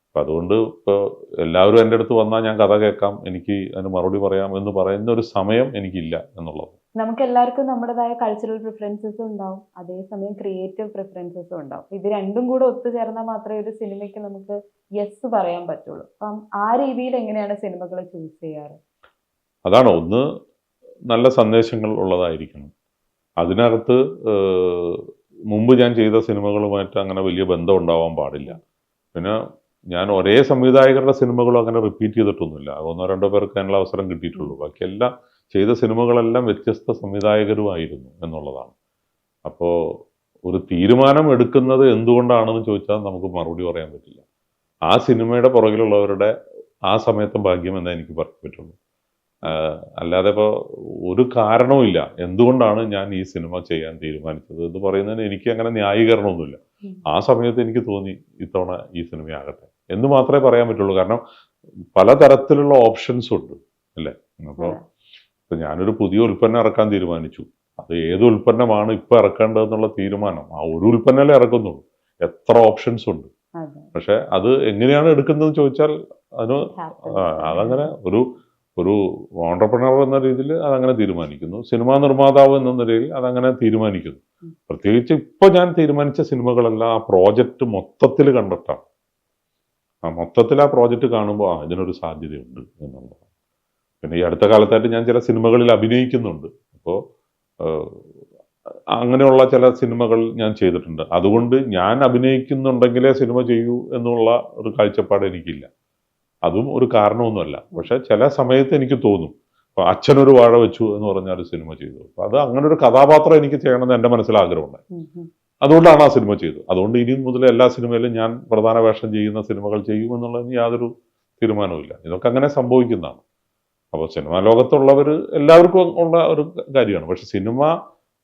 അപ്പൊ അതുകൊണ്ട് ഇപ്പോൾ എല്ലാവരും എന്റെ അടുത്ത് വന്നാൽ ഞാൻ കഥ കേൾക്കാം. എനിക്ക് അതിന് മറുപടി പറയാം എന്ന് പറയുന്ന ഒരു സമയം എനിക്കില്ല എന്നുള്ളത്. നമുക്ക് എല്ലാവർക്കും നമ്മുടേതായ കൾച്ചറൽ പ്രിഫറൻസസും ഉണ്ടാവും. അതേസമയം ക്രിയേറ്റീവ് പ്രിഫറൻസസും ഉണ്ടാവും. ഇത് രണ്ടും കൂടെ ഒത്തുചേർന്നാൽ മാത്രമേ ഒരു സിനിമയ്ക്ക് നമുക്ക് യെസ് പറയാൻ പറ്റുള്ളൂ. അപ്പം ആ രീതിയിൽ എങ്ങനെയാണ് സിനിമകൾ ചൂസ് ചെയ്യാറ്? അതാണ് ഒന്ന് നല്ല സന്ദേശങ്ങൾ ഉള്ളതായിരിക്കണം. അതിനകത്ത് മുമ്പ് ഞാൻ ചെയ്ത സിനിമകളുമായിട്ട് അങ്ങനെ വലിയ ബന്ധം ഉണ്ടാവാൻ പാടില്ല. പിന്നെ ഞാൻ ഒരേ സംവിധായകരുടെ സിനിമകളും അങ്ങനെ റിപ്പീറ്റ് ചെയ്തിട്ടൊന്നുമില്ല. ഒന്നോ രണ്ടോ പേർക്ക് അതിനുള്ള അവസരം കിട്ടിയിട്ടുള്ളൂ. ബാക്കി എല്ലാം ചെയ്ത സിനിമകളെല്ലാം വ്യത്യസ്ത സംവിധായകരുമായിരുന്നു എന്നുള്ളതാണ്. അപ്പോൾ ഒരു തീരുമാനം എടുക്കുന്നത് എന്തുകൊണ്ടാണെന്ന് ചോദിച്ചാൽ നമുക്ക് മറുപടി പറയാൻ പറ്റില്ല. ആ സിനിമയുടെ പുറകിലുള്ളവരുടെ ആ സമയത്തെ ഭാഗ്യം എന്നേ എനിക്ക് പറയാൻ പറ്റുള്ളൂ. അല്ലാതെ ഇപ്പോൾ ഒരു കാരണവുമില്ല എന്തുകൊണ്ടാണ് ഞാൻ ഈ സിനിമ ചെയ്യാൻ തീരുമാനിച്ചത് എന്ന് പറയുന്നതിന് എനിക്ക് അങ്ങനെ ന്യായീകരണമൊന്നുമില്ല. ആ സമയത്ത് എനിക്ക് തോന്നി ഇത്തവണ ഈ സിനിമയാകട്ടെ എന്ന് മാത്രമേ പറയാൻ പറ്റുള്ളൂ. കാരണം പലതരത്തിലുള്ള ഓപ്ഷൻസ് ഉണ്ട്. അല്ലേ? അപ്പോൾ ഇപ്പം ഞാനൊരു പുതിയ ഉൽപ്പന്നം ഇറക്കാൻ തീരുമാനിച്ചു. അത് ഏത് ഉൽപ്പന്നമാണ് ഇപ്പൊ ഇറക്കേണ്ടതെന്നുള്ള തീരുമാനം ആ ഒരു ഉൽപ്പന്നമല്ലേ ഇറക്കുന്നുള്ളൂ. എത്ര ഓപ്ഷൻസ് ഉണ്ട്. പക്ഷെ അത് എങ്ങനെയാണ് എടുക്കുന്നതെന്ന് ചോദിച്ചാൽ അതിന് അതങ്ങനെ ഒരു ഒരു ഓണ്ടർപ്രണർ എന്ന രീതിയിൽ അതങ്ങനെ തീരുമാനിക്കുന്നു. സിനിമാ നിർമ്മാതാവ് എന്ന നിലയിൽ അതങ്ങനെ തീരുമാനിക്കുന്നു. പ്രത്യേകിച്ച് ഇപ്പൊ ഞാൻ തീരുമാനിച്ച സിനിമകളെല്ലാം ആ പ്രോജക്റ്റ് മൊത്തത്തിൽ കണ്ടിട്ടാണ്. ആ മൊത്തത്തിൽ ആ പ്രോജക്റ്റ് കാണുമ്പോൾ ആ ഇതിനൊരു സാധ്യതയുണ്ട് എന്നുള്ളതാണ് പിന്നെ ഈ അടുത്ത കാലത്തായിട്ട് ഞാൻ ചില സിനിമകളിൽ അഭിനയിക്കുന്നുണ്ട്. അപ്പോൾ അങ്ങനെയുള്ള ചില സിനിമകൾ ഞാൻ ചെയ്തിട്ടുണ്ട്. അതുകൊണ്ട് ഞാൻ അഭിനയിക്കുന്നുണ്ടെങ്കിലേ സിനിമ ചെയ്യൂ എന്നുള്ള ഒരു കാഴ്ചപ്പാട് എനിക്കില്ല. അതും ഒരു കാരണമൊന്നുമല്ല. പക്ഷെ ചില സമയത്ത് എനിക്ക് തോന്നും അപ്പൊ അച്ഛനൊരു വാഴ വെച്ചു എന്ന് പറഞ്ഞ ഒരു സിനിമ ചെയ്തു. അപ്പൊ അത് അങ്ങനെ ഒരു കഥാപാത്രം എനിക്ക് ചെയ്യണമെന്ന് എന്റെ മനസ്സിൽ ആഗ്രഹമുണ്ട്. അതുകൊണ്ടാണ് ആ സിനിമ ചെയ്തത്. അതുകൊണ്ട് ഇനി മുതൽ എല്ലാ സിനിമയിലും ഞാൻ പ്രധാന വേഷം ചെയ്യുന്ന സിനിമകൾ ചെയ്യും എന്നുള്ളതിന് യാതൊരു തീരുമാനവുമില്ല. ഇതൊക്കെ അങ്ങനെ സംഭവിക്കുന്നതാണ്. അപ്പോൾ സിനിമാ ലോകത്തുള്ളവർ എല്ലാവർക്കും ഉള്ള ഒരു കാര്യമാണ്. പക്ഷെ സിനിമ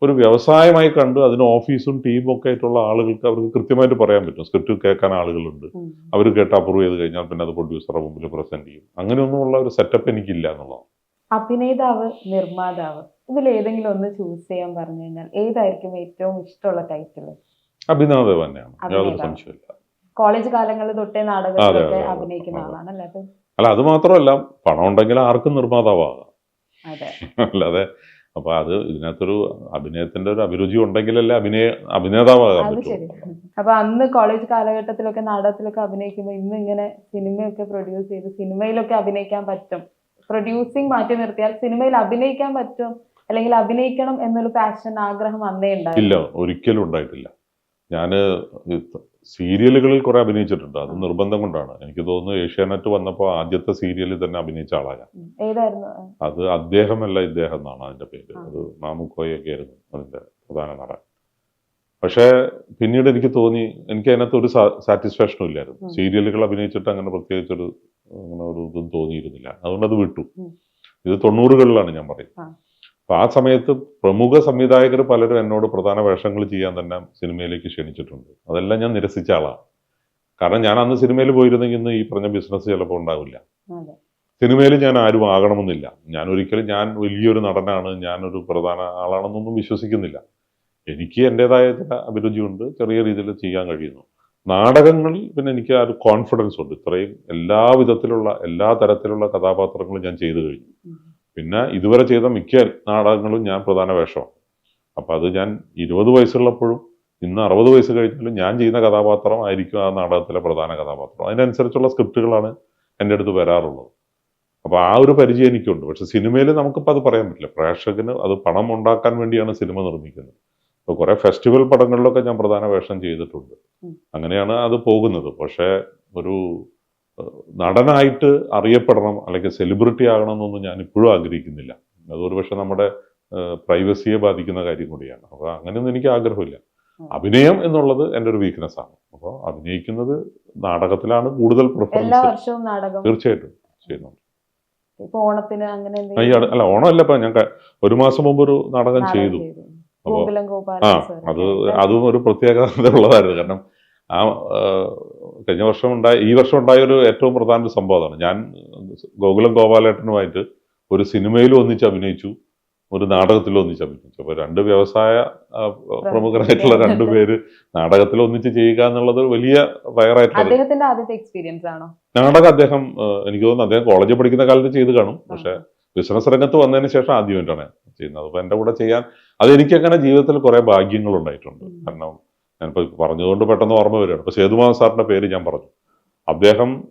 ഒരു വ്യവസായമായി കണ്ട് അതിന് ഓഫീസും ടീമും ഒക്കെ ആയിട്ടുള്ള ആളുകൾക്ക് അവർക്ക് കൃത്യമായിട്ട് പറയാൻ പറ്റും. സ്ക്രിപ്റ്റ് കേൾക്കാൻ ആളുകളുണ്ട്. അവർ കേട്ട് അപ്രൂവ് ചെയ്ത് കഴിഞ്ഞാൽ പിന്നെ അത് പ്രൊഡ്യൂസറുടെ മുമ്പിൽ പ്രസന്റ് ചെയ്യും. അങ്ങനെയൊന്നുമുള്ള ഒരു സെറ്റപ്പ് എനിക്കില്ല എന്നുള്ളതാണ് അഭിനേതാവ് നിർമ്മാതാവ് ഇതിൽ ഏതെങ്കിലും ഒന്ന് ചൂസ് ചെയ്യാൻ പറഞ്ഞു കഴിഞ്ഞാൽ ഏതായിരിക്കും ഏറ്റവും ഇഷ്ടമുള്ള ടൈറ്റിൽ അഭിനേതാവ് തന്നെയാണ്. യാതൊരു. സംശയമില്ല കോളേജ് കാലങ്ങളിൽ തൊട്ടേ നാടകത്തിലൊക്കെ. അഭിനയിക്കുന്ന ആളാണ് അല്ലേ? അത് അല്ല അത് മാത്രമല്ല പണം ഉണ്ടെങ്കിൽ ആർക്കും നിർമ്മാതാവാകാം. അല്ലാതെ അപ്പൊ അത് ഇതിനകത്തൊരു അഭിനയത്തിന്റെ ഒരു അഭിരുചി ഉണ്ടെങ്കിലല്ലേ അഭിനയ അഭിനേതാവാകാൻ പറ്റൂ. അപ്പൊ അന്ന് കോളേജ് കാലഘട്ടത്തിലൊക്കെ നാടകത്തിലൊക്കെ അഭിനയിക്കുമ്പോൾ ഇന്ന് ഇങ്ങനെ സിനിമയൊക്കെ പ്രൊഡ്യൂസ് ചെയ്ത് സിനിമയിലൊക്കെ അഭിനയിക്കാൻ പറ്റും. പ്രൊഡ്യൂസിങ് മാറ്റി നിർത്തിയാൽ സിനിമയിൽ അഭിനയിക്കാൻ പറ്റും അല്ലെങ്കിൽ അഭിനയിക്കണം എന്നൊരു പാഷൻ ആഗ്രഹം അന്നേ ഇല്ല ഒരിക്കലും ഉണ്ടായിട്ടില്ല. ഞാൻ സീരിയലുകളിൽ കുറെ അഭിനയിച്ചിട്ടുണ്ട്. അത് നിർബന്ധം കൊണ്ടാണ്. എനിക്ക് തോന്നുന്നു ഏഷ്യാനെറ്റ് വന്നപ്പോൾ ആദ്യത്തെ സീരിയലിൽ തന്നെ അഭിനയിച്ച ആളാണ് അത് അദ്ദേഹമല്ല ഇദ്ദേഹം എന്നാണ് അതിന്റെ പേര്. അത് മാമുക്കോയൊക്കെ ആയിരുന്നു അതിന്റെ പ്രധാന നടൻ. പക്ഷേ പിന്നീട് എനിക്ക് തോന്നി എനിക്ക് അതിനകത്ത് ഒരു സാറ്റിസ്ഫാക്ഷനും ഇല്ലായിരുന്നു. സീരിയലുകൾ അഭിനയിച്ചിട്ട് അങ്ങനെ പ്രത്യേകിച്ചൊരു അങ്ങനെ ഒരു ഇതും തോന്നിയിരുന്നില്ല. അതുകൊണ്ട് അത് വിട്ടു. ഇത് തൊണ്ണൂറുകളിലാണ് ഞാൻ പറയുന്നത്. അപ്പൊ ആ സമയത്ത് പ്രമുഖ സംവിധായകർ പലരും എന്നോട് പ്രധാന വേഷങ്ങൾ ചെയ്യാൻ തന്നെ സിനിമയിലേക്ക് ക്ഷണിച്ചിട്ടുണ്ട്. അതെല്ലാം ഞാൻ നിരസിച്ച ആളാണ്. കാരണം ഞാൻ അന്ന് സിനിമയിൽ പോയിരുന്നെങ്കിൽ ഇന്ന് ഈ പറഞ്ഞ ബിസിനസ് ചിലപ്പോൾ ഉണ്ടാവില്ല. സിനിമയിൽ ഞാൻ ആരും ആകണമെന്നില്ല. ഞാൻ ഒരിക്കലും ഞാൻ വലിയൊരു നടനാണ് ഞാനൊരു പ്രധാന ആളാണെന്നൊന്നും വിശ്വസിക്കുന്നില്ല. എനിക്ക് എന്റെതായ ചില അഭിരുചിയുണ്ട് ചെറിയ രീതിയിൽ ചെയ്യാൻ കഴിയുന്നു. നാടകങ്ങളിൽ പിന്നെ എനിക്ക് ആ ഒരു കോൺഫിഡൻസ് ഉണ്ട്. ഇത്രയും എല്ലാ വിധത്തിലുള്ള എല്ലാ തരത്തിലുള്ള കഥാപാത്രങ്ങളും ഞാൻ ചെയ്തു കഴിഞ്ഞു. പിന്നെ ഇതുവരെ ചെയ്ത മിക്ക നാടകങ്ങളും ഞാൻ പ്രധാന വേഷമാണ് അപ്പം അത് ഞാൻ ഇരുപത് വയസ്സുള്ളപ്പോഴും ഇന്ന് അറുപത് വയസ്സ് കഴിഞ്ഞാലും ഞാൻ ചെയ്യുന്ന കഥാപാത്രം ആയിരിക്കും ആ നാടകത്തിലെ പ്രധാന കഥാപാത്രം. അതിനനുസരിച്ചുള്ള സ്ക്രിപ്റ്റുകളാണ് എന്റെ അടുത്ത് വരാറുള്ളത്. അപ്പൊ ആ ഒരു പരിചയം എനിക്കുണ്ട്. പക്ഷെ സിനിമയിൽ നമുക്കിപ്പോൾ അത് പറയാൻ പറ്റില്ല. പ്രേക്ഷകന് അത് പണം ഉണ്ടാക്കാൻ വേണ്ടിയാണ് സിനിമ നിർമ്മിക്കുന്നത്. അപ്പൊ കുറെ ഫെസ്റ്റിവൽ പടങ്ങളിലൊക്കെ ഞാൻ പ്രധാന വേഷം ചെയ്തിട്ടുണ്ട്. അങ്ങനെയാണ് അത് പോകുന്നത്. പക്ഷേ ഒരു നടനായിട്ട് അറിയപ്പെടണം അല്ലെങ്കിൽ സെലിബ്രിറ്റി ആകണം എന്നൊന്നും ഞാൻ ഇപ്പോഴും ആഗ്രഹിക്കുന്നില്ല. അതൊരു ഒരുപക്ഷെ നമ്മുടെ പ്രൈവസിയെ ബാധിക്കുന്ന കാര്യം കൂടിയാണ്. അപ്പൊ അങ്ങനെയൊന്നും എനിക്ക് ആഗ്രഹമില്ല. അഭിനയം എന്നുള്ളത് എന്റെ ഒരു വീക്ക്നെസ് ആണ്. അപ്പോൾ അഭിനയിക്കുന്നത് നാടകത്തിലാണ് കൂടുതൽ പ്രിഫറൻസ് തീർച്ചയായിട്ടും ചെയ്യുന്നുണ്ട്. ഓണത്തിന് അങ്ങനെ അല്ല ഓണമല്ല ഇപ്പൊ ഞാൻ ഒരു മാസം മുമ്പ് ഒരു നാടകം ചെയ്തു. ആ അത് അതും ഒരു പ്രത്യേകത ഉള്ളതായിരുന്നു. കാരണം ആ കഴിഞ്ഞ വർഷം ഉണ്ടായ ഈ വർഷം ഉണ്ടായ ഒരു ഏറ്റവും പ്രധാന ഒരു സംഭവം അതാണ് ഞാൻ ഗോകുലം ഗോപാലേട്ടനുമായിട്ട് ഒരു സിനിമയിൽ ഒന്നിച്ച് അഭിനയിച്ചു ഒരു നാടകത്തിലും ഒന്നിച്ച് അഭിനയിച്ചു. അപ്പൊ രണ്ട് വ്യവസായ പ്രമുഖരായിട്ടുള്ള രണ്ടു പേര് നാടകത്തിൽ ഒന്നിച്ച് ചെയ്യുക എന്നുള്ളത് വലിയ വയറായിട്ടുള്ള എക്സ്പീരിയൻസ് ആണോ? നാടകം അദ്ദേഹം എനിക്ക് തോന്നുന്നു അദ്ദേഹം കോളേജിൽ പഠിക്കുന്ന കാലത്ത് ചെയ്ത് കാണും. പക്ഷെ ബിസിനസ് രംഗത്ത് വന്നതിന് ശേഷം ആദ്യമായിട്ടാണ് ചെയ്യുന്നത്. അപ്പൊ എന്റെ കൂടെ ചെയ്യാൻ അത് എനിക്ക് അങ്ങനെ ജീവിതത്തിൽ കുറെ ഭാഗ്യങ്ങൾ ഉണ്ടായിട്ടുണ്ട്. കാരണം ഞാനിപ്പോ പറഞ്ഞതുകൊണ്ട് പെട്ടെന്ന് ഓർമ്മ വരികയാണ്. അപ്പോൾ സേതുമാധവൻ സാറിന്റെ പേര് ഞാൻ പറഞ്ഞു. അദ്ദേഹം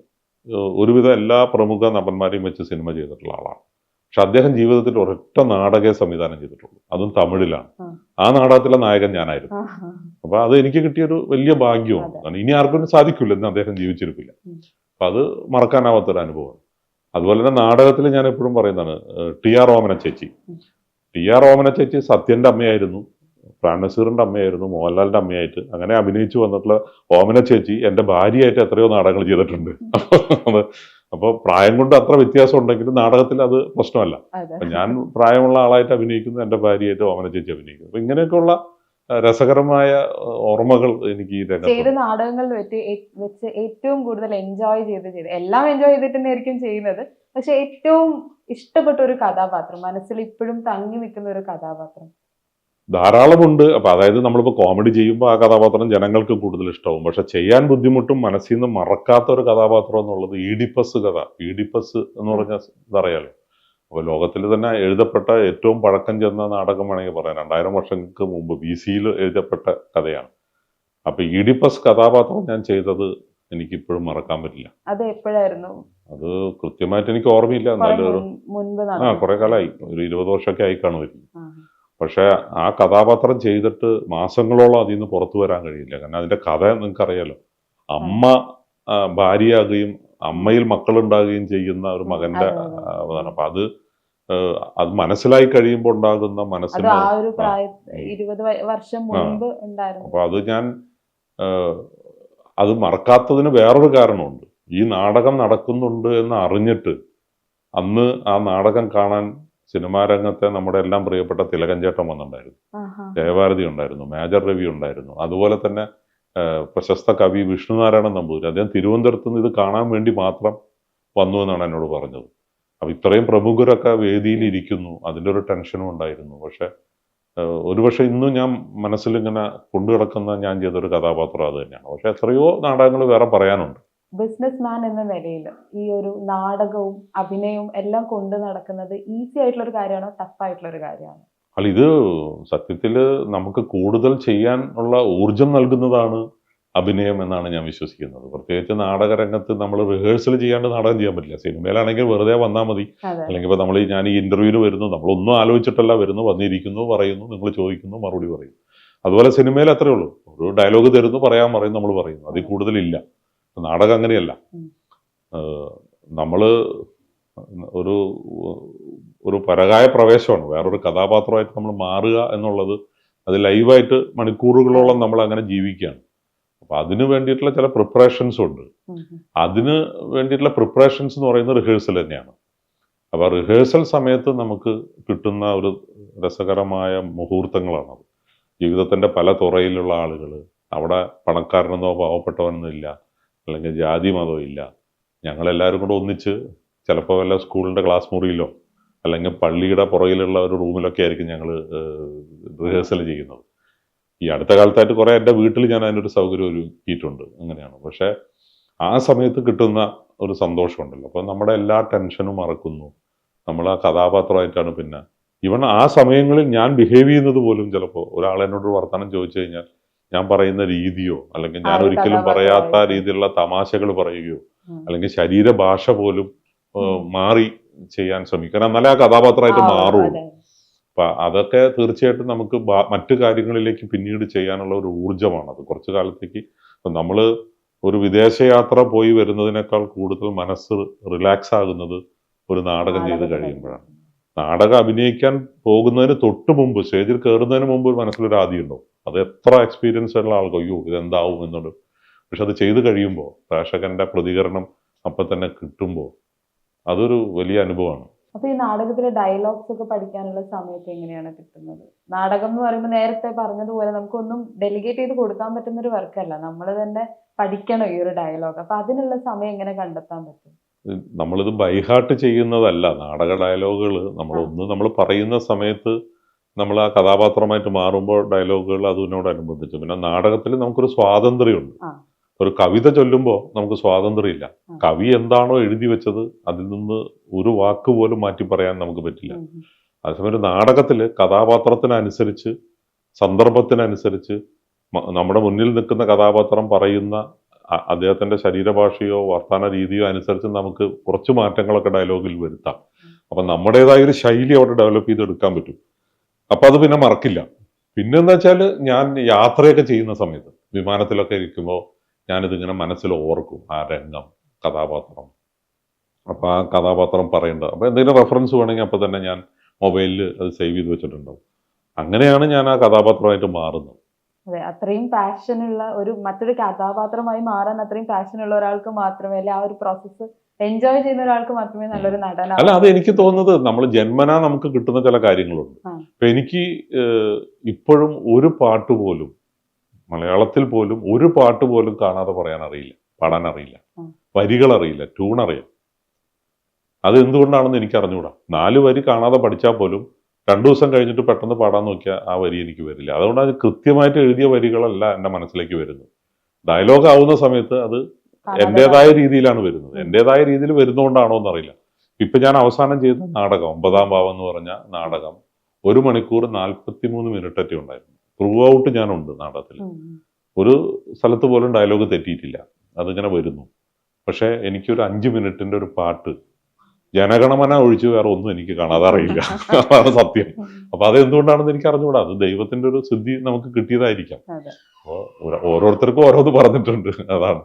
ഒരുവിധം എല്ലാ പ്രമുഖ നടന്മാരെയും വെച്ച് സിനിമ ചെയ്തിട്ടുള്ള ആളാണ്. പക്ഷെ അദ്ദേഹം ജീവിതത്തിൽ ഒരൊറ്റ നാടകേ സംവിധാനം ചെയ്തിട്ടുള്ളൂ. അതും തമിഴിലാണ്. ആ. നാടകത്തിലെ നായകൻ ഞാനായിരുന്നു. അപ്പൊ അത് എനിക്ക് കിട്ടിയൊരു വലിയ ഭാഗ്യമാണ്. ഇനി ആർക്കും സാധിക്കില്ല എന്ന് അദ്ദേഹം ജീവിച്ചിരിപ്പില്ല. അപ്പൊ അത് മറക്കാനാവാത്തൊരു അനുഭവമാണ്. അതുപോലെ തന്നെ നാടകത്തിൽ ഞാൻ എപ്പോഴും പറയുന്നതാണ് ടി ആർ ഓമന ചേച്ചി. ടി ആർ ഓമന ചേച്ചി സത്യന്റെ അമ്മയായിരുന്നു. പ്രാണസീറിന്റെ അമ്മയായിരുന്നു മോഹൻലാലിന്റെ അമ്മയായിട്ട്. അങ്ങനെ അഭിനയിച്ചു വന്നിട്ടുള്ള ഓമന ചേച്ചി എന്റെ ഭാര്യയായിട്ട് എത്രയോ നാടകങ്ങൾ ചെയ്തിട്ടുണ്ട്. അപ്പോൾ അപ്പൊ പ്രായം കൊണ്ട് അത്ര വ്യത്യാസം ഉണ്ടെങ്കിലും നാടകത്തിൽ അത് പ്രശ്നമല്ല. ഞാൻ പ്രായമുള്ള ആളായിട്ട് അഭിനയിക്കുന്നു എന്റെ ഭാര്യയായിട്ട് ഓമന ചേച്ചി അഭിനയിക്കുന്നു. അപ്പൊ ഇങ്ങനെയൊക്കെയുള്ള രസകരമായ ഓർമ്മകൾ എനിക്ക് ഈ ചെയ്ത നാടകങ്ങളിൽ വെച്ച് വെച്ച് ഏറ്റവും കൂടുതൽ എൻജോയ് ചെയ്ത് ചെയ്ത് എല്ലാം എൻജോയ് ചെയ്തിട്ട് തന്നെയായിരിക്കും ചെയ്യുന്നത്. പക്ഷെ ഏറ്റവും ഇഷ്ടപ്പെട്ട ഒരു കഥാപാത്രം മനസ്സിൽ ഇപ്പോഴും തങ്ങി നിൽക്കുന്ന ഒരു കഥാപാത്രം ധാരാളമുണ്ട്. അപ്പൊ അതായത് നമ്മളിപ്പോ കോമഡി ചെയ്യുമ്പോൾ ആ കഥാപാത്രം ജനങ്ങൾക്ക് കൂടുതൽ ഇഷ്ടവും പക്ഷെ ചെയ്യാൻ ബുദ്ധിമുട്ടും മനസ്സിൽ നിന്ന് മറക്കാത്ത ഒരു കഥാപാത്രം എന്നുള്ളത് ഈഡിപ്പസ് കഥ. ഈഡിപ്പസ് എന്ന് പറഞ്ഞാൽ ഇതറിയാലോ? അപ്പൊ ലോകത്തിൽ തന്നെ എഴുതപ്പെട്ട ഏറ്റവും പഴക്കം ചെന്ന നാടകം വേണമെങ്കിൽ പറയാം. രണ്ടായിരം വർഷങ്ങൾക്ക് മുമ്പ് ബി സിയിൽ എഴുതപ്പെട്ട കഥയാണ്. അപ്പൊ ഈഡിപ്പസ് കഥാപാത്രം ഞാൻ ചെയ്തത് എനിക്ക് ഇപ്പോഴും മറക്കാൻ പറ്റില്ല. അത് എപ്പോഴായിരുന്നു? അത് കൃത്യമായിട്ട് എനിക്ക് ഓർമ്മയില്ല. എന്നാലും ആ കുറെ കാലമായി. ഒരു ഇരുപത് വർഷമൊക്കെ ആയി കാണുമായിരിക്കും. പക്ഷെ ആ കഥാപാത്രം ചെയ്തിട്ട് മാസങ്ങളോളം അതിൽ നിന്ന് പുറത്തു വരാൻ കഴിയില്ല. കാരണം അതിന്റെ കഥ നിങ്ങൾക്കറിയാലോ. അമ്മ ഭാര്യയാകുകയും അമ്മയിൽ മക്കളുണ്ടാകുകയും ചെയ്യുന്ന ഒരു മകന്റെ അപ്പൊ അത് അത് മനസ്സിലായി കഴിയുമ്പോൾ ഉണ്ടാകുന്ന വ- വർഷം മുൻപ് അപ്പൊ അത് ഞാൻ അത് മറക്കാത്തതിന് വേറൊരു കാരണമുണ്ട്. ഈ നാടകം നടക്കുന്നുണ്ട് എന്ന് അറിഞ്ഞിട്ട് അന്ന് ആ നാടകം കാണാൻ സിനിമാ രംഗത്തെ നമ്മുടെ എല്ലാം പ്രിയപ്പെട്ട തിലകൻ ചേട്ടൻ വന്നിട്ടുണ്ടായിരുന്നു. ജയഭാരതി ഉണ്ടായിരുന്നു മേജർ രവി ഉണ്ടായിരുന്നു. അതുപോലെ തന്നെ പ്രശസ്ത കവി വിഷ്ണുനാരായണൻ നമ്പൂതിരി. അദ്ദേഹം തിരുവനന്തപുരത്ത് നിന്ന് ഇത് കാണാൻ വേണ്ടി മാത്രം വന്നു എന്നാണ് എന്നോട് പറഞ്ഞത്. അപ്പൊ ഇത്രയും പ്രമുഖരൊക്കെ വേദിയിൽ ഇരിക്കുന്നു. അതിന്റെ ഒരു ടെൻഷനും ഉണ്ടായിരുന്നു. പക്ഷെ ഒരുപക്ഷെ ഇന്നും ഞാൻ മനസ്സിൽ ഇങ്ങനെ കൊണ്ടു കിടക്കുന്ന ഞാൻ ചെയ്തൊരു കഥാപാത്രം അത് തന്നെയാണ്. പക്ഷെ എത്രയോ നാടകങ്ങൾ വേറെ പറയാനുണ്ട്. ബിസിനസ് മാൻ എന്ന നിലയിൽ ഈ ഒരു നാടകവും അഭിനയവും എല്ലാം കൊണ്ട് നടക്കുന്നത് ഈസി ആയിട്ടുള്ള ഒരു കാര്യമാണോ ടഫ് ആയിട്ടുള്ള ഒരു കാര്യമാണോ? അല്ല ഇത് സത്യത്തിൽ നമുക്ക് കൂടുതൽ ചെയ്യാൻ ഉള്ള ഊർജം നൽകുന്നതാണ് അഭിനയം എന്നാണ് ഞാൻ വിശ്വസിക്കുന്നത്. പ്രത്യേകിച്ച് നാടകരംഗത്ത് നമ്മൾ റിഹേഴ്സൽ ചെയ്യാണ്ട് നാടകം ചെയ്യാൻ പറ്റില്ല. സിനിമയിലാണെങ്കിൽ വെറുതെ വന്നാൽ മതി. അല്ലെങ്കിൽ ഇപ്പോൾ നമ്മൾ ഞാൻ ഈ ഇന്റർവ്യൂവിന് വരുന്നു നമ്മളൊന്നും ആലോചിച്ചിട്ടല്ല വരുന്നു വന്നിരിക്കുന്നു പറയുന്നു നിങ്ങൾ ചോദിക്കുന്നു മറുപടി പറയുന്നു അതുപോലെ സിനിമയിൽ അത്രേ ഉള്ളൂ. ഒരു ഡയലോഗ് തരുന്നു പറയാൻ പറയും നമ്മൾ പറയുന്നു അതിൽ കൂടുതലില്ല. നാടകം അങ്ങനെയല്ല. നമ്മൾ ഒരു ഒരു പരകായ പ്രവേശമാണ്. വേറൊരു കഥാപാത്രമായിട്ട് നമ്മൾ മാറുക എന്നുള്ളത് അത് ലൈവായിട്ട് മണിക്കൂറുകളോളം നമ്മൾ അങ്ങനെ ജീവിക്കുകയാണ്. അപ്പൊ അതിന് വേണ്ടിയിട്ടുള്ള ചില പ്രിപ്പറേഷൻസ് ഉണ്ട്. അതിന് വേണ്ടിയിട്ടുള്ള പ്രിപ്പറേഷൻസ് എന്ന് പറയുന്നത് റിഹേഴ്സൽ തന്നെയാണ്. അപ്പൊ റിഹേഴ്സൽ സമയത്ത് നമുക്ക് കിട്ടുന്ന ഒരു രസകരമായ മുഹൂർത്തങ്ങളാണത്. ജീവിതത്തിന്റെ പല തുറയിലുള്ള ആളുകൾ അവിടെ പണക്കാരനെന്നോ പാവപ്പെട്ടവനെന്നോ ഇല്ല. അല്ലെങ്കിൽ ജാതി മതമോ ഇല്ല. ഞങ്ങളെല്ലാവരും കൂടെ ഒന്നിച്ച് ചിലപ്പോൾ വല്ല സ്കൂളിന്റെ ക്ലാസ് മുറിയിലോ അല്ലെങ്കിൽ പള്ളിയുടെ പുറകിലുള്ള ഒരു റൂമിലൊക്കെ ആയിരിക്കും ഞങ്ങൾ റിഹേഴ്സൽ ചെയ്യുന്നത്. ഈ അടുത്ത കാലത്തായിട്ട് കുറേ എന്റെ വീട്ടിൽ ഞാൻ അതിനൊരു സൗകര്യം ഒരുക്കിയിട്ടുണ്ട്. അങ്ങനെയാണ്. പക്ഷേ ആ സമയത്ത് കിട്ടുന്ന ഒരു സന്തോഷമുണ്ടല്ലോ. അപ്പോൾ നമ്മുടെ എല്ലാ ടെൻഷനും മറക്കുന്നു. നമ്മൾ ആ കഥാപാത്രമായിട്ടാണ് പിന്നെ. ഇവൺ ആ സമയങ്ങളിൽ ഞാൻ ബിഹേവ് ചെയ്യുന്നത് പോലും ചിലപ്പോൾ ഒരാൾ എന്നോട് വർത്തമാനം ചോദിച്ചു കഴിഞ്ഞാൽ ഞാൻ പറയുന്ന രീതിയോ അല്ലെങ്കിൽ ഞാൻ ഒരിക്കലും പറയാത്ത രീതിയിലുള്ള തമാശകൾ പറയുകയോ അല്ലെങ്കിൽ ശരീരഭാഷ പോലും മാറി ചെയ്യാൻ ശ്രമിക്കണം എന്നാലേ ആ കഥാപാത്രമായിട്ട് മാറുള്ളൂ അപ്പൊ അതൊക്കെ തീർച്ചയായിട്ടും നമുക്ക് മറ്റു കാര്യങ്ങളിലേക്ക് പിന്നീട് ചെയ്യാനുള്ള ഒരു ഊർജമാണ്. അത് കുറച്ചു കാലത്തേക്ക് നമ്മൾ നമ്മൾ ഒരു വിദേശയാത്ര പോയി വരുന്നതിനേക്കാൾ കൂടുതൽ മനസ്സ് റിലാക്സ് ആകുന്നത് ഒരു നാടകം ചെയ്ത്. കഴിയുമ്പോഴാണ്. നാടകം അഭിനയിക്കാൻ പോകുന്നതിന് തൊട്ട് മുമ്പ് സ്റ്റേജിൽ കയറുന്നതിന് മുമ്പ് ഒരു മനസ്സിലൊരു ആദ്യം ഉണ്ടാവും. അത് എത്ര എക്സ്പീരിയൻസ് ഉള്ള ആൾക്കോ അയ്യോ ഇതെന്താവും എന്നുള്ളത്. പക്ഷെ അത് ചെയ്ത് കഴിയുമ്പോൾ പ്രേക്ഷകന്റെ പ്രതികരണം അപ്പം തന്നെ കിട്ടുമ്പോൾ അതൊരു വലിയ അനുഭവമാണ്. അപ്പൊ ഈ നാടകത്തിലെ ഡയലോഗ്സ് ഒക്കെ പഠിക്കാനുള്ള സമയത്ത് എങ്ങനെയാണ് കിട്ടുന്നത്? നാടകം എന്ന് പറയുമ്പോൾ നേരത്തെ പറഞ്ഞതുപോലെ നമുക്കൊന്നും ഡെലിഗേറ്റ് ചെയ്ത് കൊടുക്കാൻ പറ്റുന്ന ഒരു വർക്കല്ല നമ്മൾ തന്നെ പഠിക്കണം ഈ ഒരു ഡയലോഗ് അപ്പൊ അതിനുള്ള സമയം എങ്ങനെ കണ്ടെത്താൻ പറ്റും? നമ്മളിത് ബൈഹാർട്ട് ചെയ്യുന്നതല്ല. നാടക ഡയലോഗുകൾ നമ്മളൊന്ന് നമ്മൾ പറയുന്ന സമയത്ത് നമ്മൾ ആ കഥാപാത്രമായിട്ട് മാറുമ്പോൾ ഡയലോഗുകൾ അതിനോടനുബന്ധിച്ച്. പിന്നെ നാടകത്തിൽ നമുക്കൊരു സ്വാതന്ത്ര്യമുണ്ട്. ഒരു കവിത ചൊല്ലുമ്പോൾ നമുക്ക് സ്വാതന്ത്ര്യമില്ല. കവി എന്താണോ എഴുതി വെച്ചത് അതിൽ നിന്ന് ഒരു വാക്ക് പോലും മാറ്റി പറയാൻ നമുക്ക് പറ്റില്ല. അതേസമയം ഒരു നാടകത്തിൽ കഥാപാത്രത്തിനനുസരിച്ച് സന്ദർഭത്തിനനുസരിച്ച് നമ്മുടെ മുന്നിൽ നിൽക്കുന്ന കഥാപാത്രം പറയുന്ന അദ്ദേഹത്തിന്റെ ശരീരഭാഷയോ വർത്തമാന രീതിയോ അനുസരിച്ച് നമുക്ക് കുറച്ച് മാറ്റങ്ങളൊക്കെ ഡയലോഗിൽ വരുത്താം. അപ്പൊ നമ്മുടേതായ ഒരു ശൈലി അവിടെ ഡെവലപ്പ് ചെയ്തെടുക്കാൻ പറ്റും. അപ്പൊ അത് പിന്നെ മറക്കില്ല. പിന്നെ പിന്നെന്താ വെച്ചാൽ ഞാൻ യാത്രയൊക്കെ ചെയ്യുന്ന സമയത്ത് വിമാനത്തിലൊക്കെ ഇരിക്കുമ്പോൾ ഞാനിതിങ്ങനെ മനസ്സിൽ ഓർക്കും ആ രംഗം കഥാപാത്രം. അപ്പൊ ആ കഥാപാത്രം പറയേണ്ടത് അപ്പൊ എന്തെങ്കിലും റെഫറൻസ് വേണമെങ്കിൽ അപ്പൊ തന്നെ ഞാൻ മൊബൈലിൽ അത് സേവ് ചെയ്ത് വെച്ചിട്ടുണ്ടാവും. അങ്ങനെയാണ് ഞാൻ ആ കഥാപാത്രമായിട്ട് മാറുന്നത്. അതെ അത്രയും പാഷനുള്ള ഒരു മറ്റൊരു കഥാപാത്രമായി മാറാൻ അത്രയും പാഷനുള്ള ഒരാൾക്ക് മാത്രമേ അല്ലെ ആ ഒരു പ്രോസസ്സ് എൻജോയ് ചെയ്യുന്ന ഒരാൾക്ക് മാത്രമേ നല്ലൊരു നടന അല്ല അത് എനിക്ക് തോന്നുന്നത് നമ്മൾ ജന്മനാ നമുക്ക് കിട്ടുന്ന ചില കാര്യങ്ങളുണ്ട്. അപ്പൊ ഇപ്പൊ എനിക്ക് ഇപ്പോഴും ഒരു പാട്ട് പോലും മലയാളത്തിൽ പോലും ഒരു പാട്ട് പോലും കാണാതെ പറയാൻ അറിയില്ല പാടാൻ അറിയില്ല. വരികൾ അറിയില്ല ട്യൂൺ അറിയാം. അത് എന്തുകൊണ്ടാണെന്ന് എനിക്ക് അറിഞ്ഞുകൂടാ നാല് വരി കാണാതെ പഠിച്ചാൽ പോലും രണ്ടു ദിവസം കഴിഞ്ഞിട്ട് പെട്ടെന്ന് പാടാൻ നോക്കിയാൽ ആ വരി എനിക്ക് വരില്ല. അതുകൊണ്ട് അത് കൃത്യമായിട്ട് എഴുതിയ വരികളല്ല എന്റെ മനസ്സിലേക്ക് വരുന്നത്. ഡയലോഗ് ആവുന്ന സമയത്ത് അത് കാണാതെ എന്റേതായ രീതിയിലാണ് വരുന്നത്. എന്റെതായ എന്റേതായ രീതിയിൽ വരുന്നോണ്ടാണോ എന്നറിയില്ല. ഇപ്പൊ ഞാൻ അവസാനം ചെയ്ത നാടകം ഒമ്പതാം ഭാവം എന്ന് പറഞ്ഞ നാടകം ഒരു മണിക്കൂർ നാൽപ്പത്തി മൂന്ന് മിനിറ്റൊക്കെ ഉണ്ടായിരുന്നു. ത്രൂ ഔട്ട് ഞാനുണ്ട് നാടകത്തിൽ. ഒരു സ്ഥലത്ത് പോലും ഡയലോഗ് തെറ്റിയിട്ടില്ല. അതിങ്ങനെ വരുന്നു. പക്ഷെ എനിക്കൊരു അഞ്ച് മിനിറ്റിന്റെ ഒരു പാട്ട് ജനഗണമന ഒഴിച്ച് വേറെ ഒന്നും എനിക്ക് കാണാതെ അറിയില്ല അതാണ് സത്യം. അപ്പൊ അത് എന്തുകൊണ്ടാണെന്ന് എനിക്ക് അറിഞ്ഞുകൂടാ. അത് ദൈവത്തിന്റെ ഒരു സിദ്ധി നമുക്ക് കിട്ടിയതായിരിക്കാം. അപ്പോൾ അപ്പോ ഓരോരുത്തർക്കും ഓരോന്ന് പറഞ്ഞിട്ടുണ്ട്. അതാണ്.